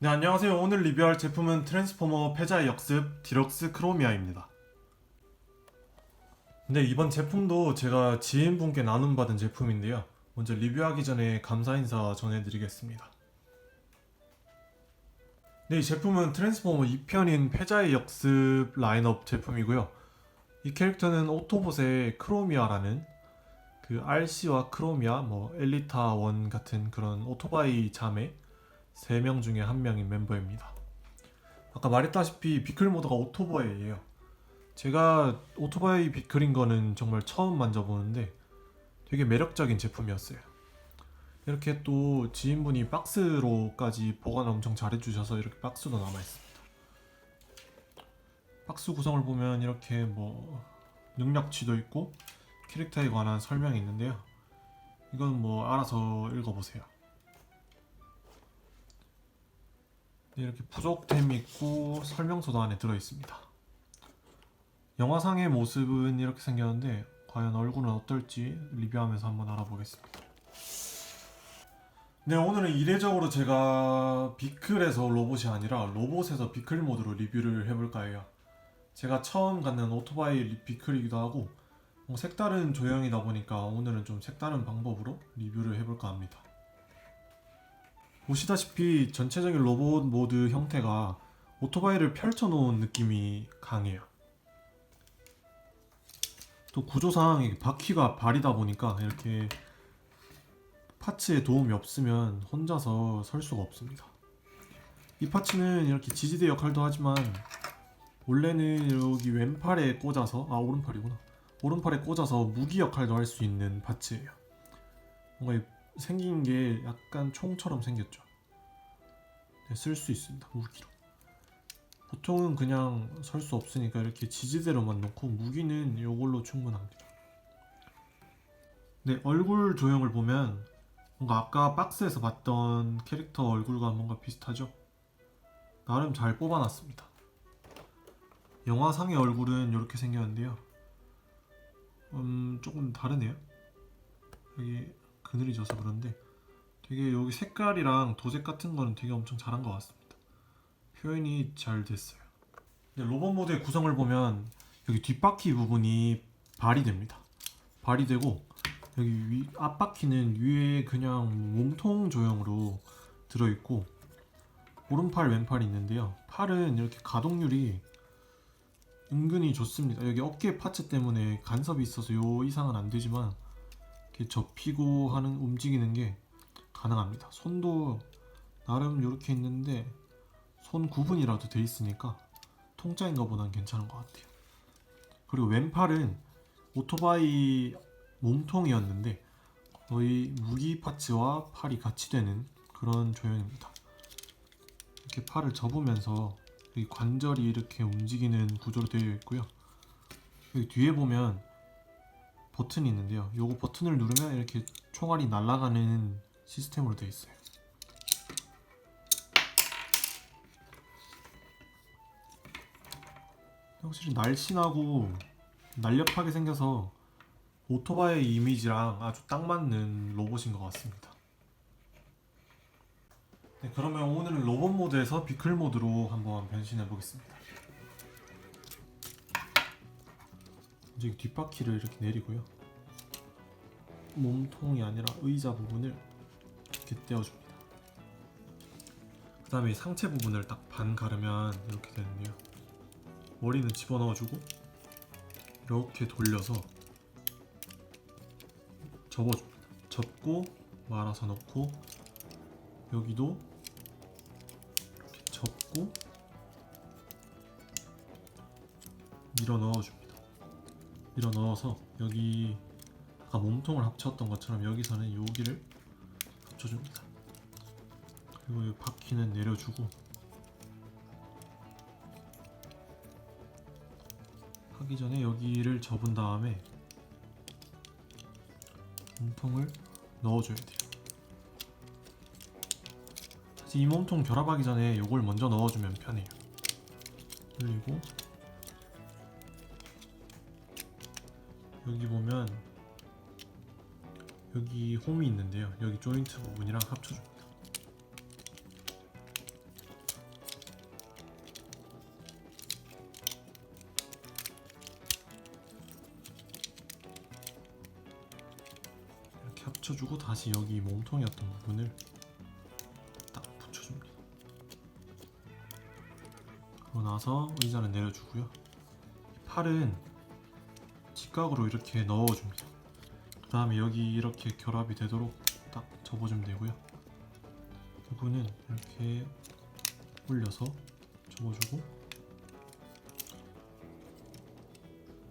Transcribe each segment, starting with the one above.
네 안녕하세요. 오늘 리뷰할 제품은 트랜스포머 패자의 역습 디럭스 크로미아입니다. 네 이번 제품도 제가 지인분께 나눔받은 제품인데요. 먼저 리뷰하기 전에 감사 인사 전해드리겠습니다. 네 이 제품은 트랜스포머 2편인 패자의 역습 라인업 제품이고요. 이 캐릭터는 오토봇의 크로미아라는 그 RC와 크로미아, 뭐 엘리타 원 같은 그런 오토바이 자매 3명 중에 한 명인 멤버입니다. 아까 말했다시피 비클 모드가 오토바이예요. 제가 오토바이 비클인 거는 정말 처음 만져보는데 되게 매력적인 제품이었어요. 이렇게 또 지인분이 박스로까지 보관 엄청 잘해주셔서 이렇게 박스도 남아있습니다. 박스 구성을 보면 이렇게 뭐 능력치도 있고 캐릭터에 관한 설명이 있는데요. 이건 뭐 알아서 읽어보세요. 이렇게 부족템이 있고 설명서도 안에 들어 있습니다. 영화상의 모습은 이렇게 생겼는데 과연 얼굴은 어떨지 리뷰하면서 한번 알아보겠습니다. 네, 오늘은 이례적으로 제가 비클에서 로봇이 아니라 로봇에서 비클 모드로 리뷰를 해볼까 해요. 제가 처음 갖는 오토바이 리- 비클이기도 하고 뭐 색다른 조형이다 보니까 오늘은 좀 색다른 방법으로 리뷰를 해볼까 합니다. 보시다시피 전체적인 로봇 모드 형태가 오토바이를 펼쳐놓은 느낌이 강해요. 또 구조상 바퀴가 발이다 보니까 이렇게 파츠에 도움이 없으면 혼자서 설 수가 없습니다. 이 파츠는 이렇게 지지대 역할도 하지만 원래는 여기 왼팔에 꽂아서 아 오른팔이구나 오른팔에 꽂아서 무기 역할도 할 수 있는 파츠예요. 뭔가 이 생긴 게 약간 총처럼 생겼죠. 네, 쓸수 있습니다. 무기로. 보통은 그냥 설 수 없으니까 이렇게 지지대로만 놓고 무기는 이걸로 충분합니다. 네, 얼굴 조형을 보면 뭔가 아까 박스에서 봤던 캐릭터 얼굴과 뭔가 비슷하죠? 나름 잘 뽑아놨습니다. 영화상의 얼굴은 이렇게 생겼는데요. 음, 조금 다르네요. 여기 그늘이 져서 그런데 되게 여기 색깔이랑 도색 같은 거는 되게 엄청 잘한 것 같습니다. 표현이 잘 됐어요. 근데 로봇 모드의 구성을 보면 여기 뒷바퀴 부분이 발이 됩니다. 발이 되고 여기 위, 앞바퀴는 위에 그냥 몸통 조형으로 들어있고 오른팔 왼팔이 있는데요. 팔은 이렇게 가동률이 은근히 좋습니다. 여기 어깨 파츠 때문에 간섭이 있어서 요 이상은 안 되지만 접히고 하는 움직이는 게 가능합니다. 손도 나름 이렇게 있는데 손 구분이라도 돼 있으니까 통짜인 것보다는 괜찮은 것 같아요. 그리고 왼팔은 오토바이 몸통이었는데 거의 무기 파츠와 팔이 같이 되는 그런 조형입니다. 이렇게 팔을 접으면서 관절이 이렇게 움직이는 구조로 되어 있고요. 여기 뒤에 보면 버튼이 있는데요. 요거 버튼을 누르면 이렇게 총알이 날아가는 시스템으로 되어 있어요. 확실히 날씬하고 날렵하게 생겨서 오토바이 이미지랑 아주 딱 맞는 로봇인 것 같습니다. 네, 그러면 오늘은 로봇 모드에서 비클 모드로 한번 변신해 보겠습니다. 먼저 이 뒷바퀴를 이렇게 내리고요. 몸통이 아니라 의자 부분을 이렇게 떼어줍니다. 그 다음에 상체 부분을 딱 반 가르면 이렇게 되는데요. 머리는 집어넣어주고 이렇게 돌려서 접어줍니다. 접고 말아서 넣고 여기도 이렇게 접고 밀어 넣어줍니다. 밀어 넣어서 여기 아까 몸통을 합쳤던 것처럼 여기서는 여기를 합쳐줍니다. 그리고 이 바퀴는 내려주고 하기 전에 여기를 접은 다음에 몸통을 넣어줘야 돼요. 사실 이 몸통 결합하기 전에 이걸 먼저 넣어주면 편해요. 그리고 여기 보면 여기 홈이 있는데요. 여기 조인트 부분이랑 합쳐줍니다. 이렇게 합쳐주고 다시 여기 몸통이었던 부분을 딱 붙여줍니다. 그러고 나서 의자를 내려주고요. 팔은 직각으로 이렇게 넣어줍니다. 그 다음에 여기 이렇게 결합이 되도록 딱 접어주면 되고요. 부분은 이렇게 올려서 접어주고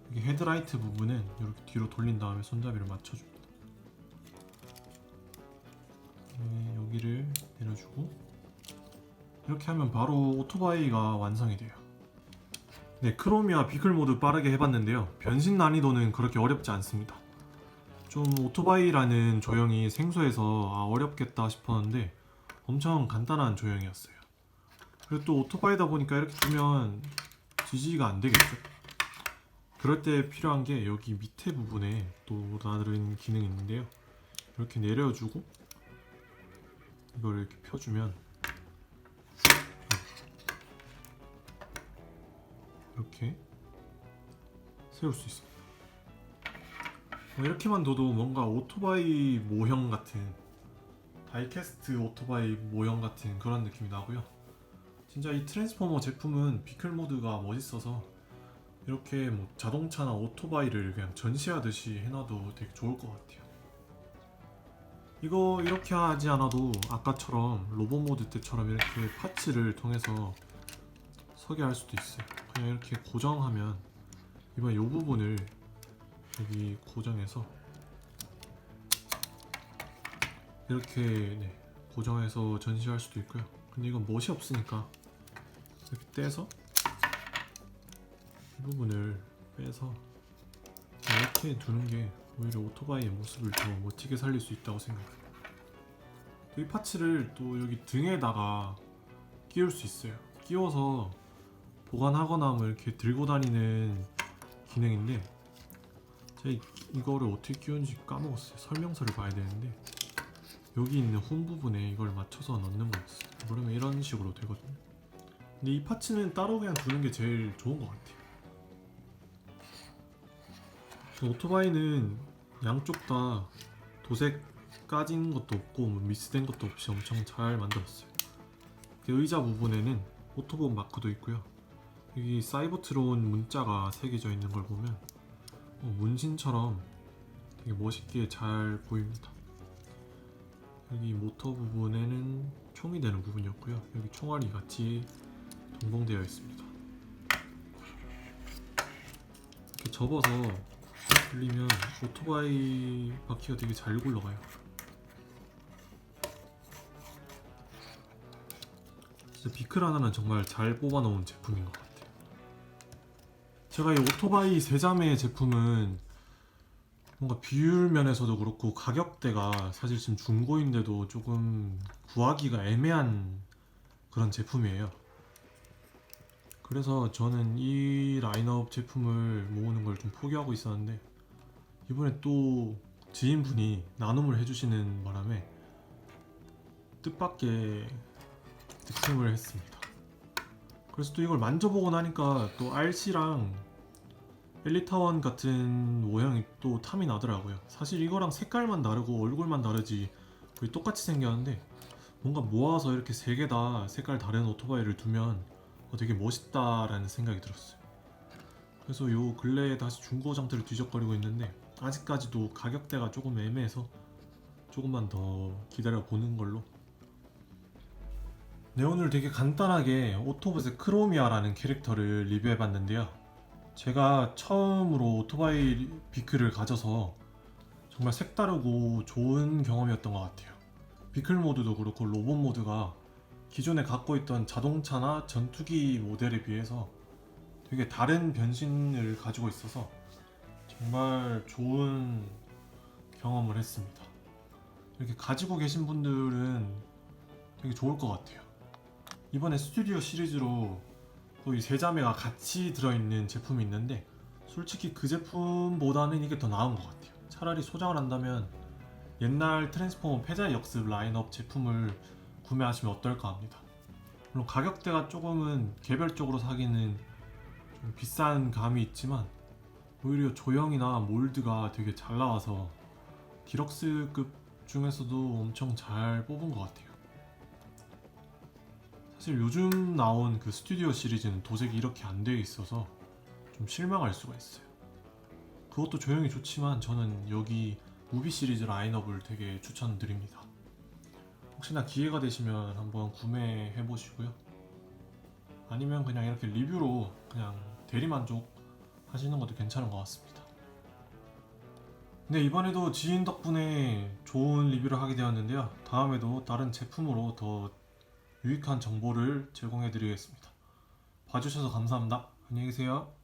여기 헤드라이트 부분은 이렇게 뒤로 돌린 다음에 손잡이를 맞춰줍니다. 네, 여기를 내려주고 이렇게 하면 바로 오토바이가 완성이 돼요. 네, 크로미와 비클 모드 빠르게 해봤는데요. 변신 난이도는 그렇게 어렵지 않습니다. 좀 오토바이라는 조형이 생소해서 아, 어렵겠다 싶었는데 엄청 간단한 조형이었어요. 그리고 또 오토바이다 보니까 이렇게 두면 지지가 안 되겠죠. 그럴 때 필요한 게 여기 밑에 부분에 또 다른 기능이 있는데요. 이렇게 내려주고 이걸 이렇게 펴주면 이렇게 세울 수 있습니다. 뭐 이렇게만 둬도 뭔가 오토바이 모형 같은 다이캐스트 오토바이 모형 같은 그런 느낌이 나고요. 진짜 이 트랜스포머 제품은 비클 모드가 멋있어서 이렇게 뭐 자동차나 오토바이를 그냥 전시하듯이 해놔도 되게 좋을 것 같아요. 이거 이렇게 하지 않아도 아까처럼 로봇 모드 때처럼 이렇게 파츠를 통해서 서게 할 수도 있어요. 그냥 이렇게 고정하면 이번 이 부분을 여기 고정해서 이렇게 네, 고정해서 전시할 수도 있고요. 근데 이건 멋이 없으니까 이렇게 떼서 이 부분을 빼서 이렇게 두는 게 오히려 오토바이의 모습을 더 멋지게 살릴 수 있다고 생각해요. 이 파츠를 또 여기 등에다가 끼울 수 있어요. 끼워서 보관하거나 뭐 이렇게 들고 다니는 기능인데 제가 이- 이거를 어떻게 끼우는지 까먹었어요. 설명서를 봐야 되는데 여기 있는 홈 부분에 이걸 맞춰서 넣는 거였어요. 그러면 이런 식으로 되거든요. 근데 이 파츠는 따로 그냥 두는 게 제일 좋은 것 같아요. 그 오토바이는 양쪽 다 도색 까진 것도 없고 뭐 미스된 것도 없이 엄청 잘 만들었어요. 그 의자 부분에는 오토본 마크도 있고요. 여기 사이버트론 문자가 새겨져 있는 걸 보면 어, 문신처럼 되게 멋있게 잘 보입니다. 여기 모터 부분에는 총이 되는 부분이었고요. 여기 총알이 같이 동봉되어 있습니다. 이렇게 접어서 돌리면 오토바이 바퀴가 되게 잘 굴러가요. 진짜 비클 하나는 정말 잘 뽑아놓은 제품인 것 같아요. 제가 이 오토바이 세자매 제품은 뭔가 비율 면에서도 그렇고 가격대가 사실 지금 중고인데도 조금 구하기가 애매한 그런 제품이에요. 그래서 저는 이 라인업 제품을 모으는 걸 좀 포기하고 있었는데 이번에 또 지인분이 나눔을 해주시는 바람에 뜻밖의 득템을 했습니다. 그래서 또 이걸 만져보고 나니까 또 RC랑 엘리타원 같은 모형이 또 탐이 나더라고요. 사실 이거랑 색깔만 다르고 얼굴만 다르지 거의 똑같이 생겼는데 뭔가 모아서 이렇게 세 개 다 색깔 다른 오토바이를 두면 어, 되게 멋있다라는 생각이 들었어요. 그래서 요 근래에 다시 중고 장터를 뒤적거리고 있는데 아직까지도 가격대가 조금 애매해서 조금만 더 기다려 보는 걸로. 네 오늘 되게 간단하게 오토봇의 크로미아라는 캐릭터를 리뷰해 봤는데요. 제가 처음으로 오토바이 비클을 가져서 정말 색다르고 좋은 경험이었던 것 같아요. 비클 모드도 그렇고 로봇 모드가 기존에 갖고 있던 자동차나 전투기 모델에 비해서 되게 다른 변신을 가지고 있어서 정말 좋은 경험을 했습니다. 이렇게 가지고 계신 분들은 되게 좋을 것 같아요. 이번에 스튜디오 시리즈로 또 이 세 자매가 같이 들어있는 제품이 있는데 솔직히 그 제품보다는 이게 더 나은 것 같아요. 차라리 소장을 한다면 옛날 트랜스포머 패자 역습 라인업 제품을 구매하시면 어떨까 합니다. 물론 가격대가 조금은 개별적으로 사기는 좀 비싼 감이 있지만 오히려 조형이나 몰드가 되게 잘 나와서 디럭스급 중에서도 엄청 잘 뽑은 것 같아요. 사실 요즘 나온 그 스튜디오 시리즈는 도색이 이렇게 안 되어 있어서 좀 실망할 수가 있어요. 그것도 조용히 좋지만 저는 여기 무비 시리즈 라인업을 되게 추천드립니다. 혹시나 기회가 되시면 한번 구매해 보시고요. 아니면 그냥 이렇게 리뷰로 그냥 대리만족 하시는 것도 괜찮은 것 같습니다. 네, 이번에도 지인 덕분에 좋은 리뷰를 하게 되었는데요. 다음에도 다른 제품으로 더 유익한 정보를 제공해 드리겠습니다. 봐주셔서 감사합니다. 안녕히 계세요.